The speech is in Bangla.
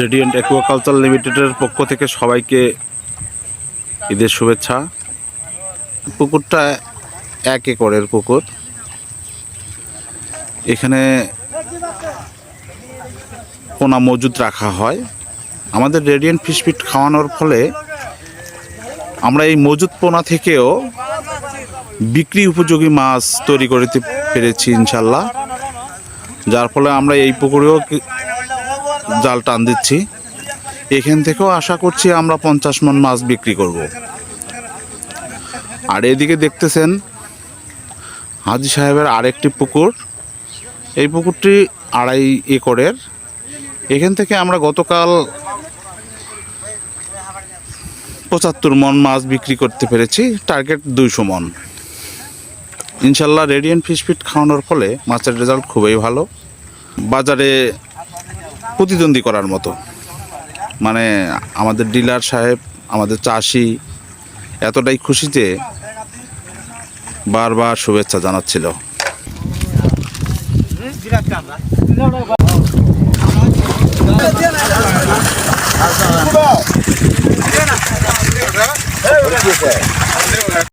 রেডিয়েন্ট অ্যাকুয়াকালচার লিমিটেডের পক্ষ থেকে সবাইকে ঈদের শুভেচ্ছা। পুকুরটা এক একরের পুকুর। এখানে পোনা মজুদ রাখা হয়। আমাদের রেডিয়েন্ট ফিশফিট খাওয়ানোর ফলে আমরা এই মজুদ পোনা থেকেও বিক্রি উপযোগী মাছ তৈরি করতে পেরেছি ইনশাল্লাহ। যার ফলে আমরা এই পুকুরেও জাল টান দিচ্ছি। এখান থেকেও আশা করছি আমরা পঞ্চাশ মন মাছ বিক্রি করব। আর এদিকে দেখতেছেন হাজি সাহেবের আরেকটি পুকুর। এই পুকুরটি আড়াই একরের। এখান থেকে আমরা গতকাল পঁচাত্তর মন মাছ বিক্রি করতে পেরেছি। টার্গেট দুইশো মন। ইনশাল্লাহ রেডিয়েন্ট ফিশ ফিট খাওয়ানোর ফলে মাছের রেজাল্ট খুবই ভালো। বাজারে প্রতিদ্বন্দ্বী করার মতো। মানে আমাদের ডিলার সাহেব আমাদের চাষি এতটাই খুশিতে বারবার শুভেচ্ছা জানাচ্ছিল।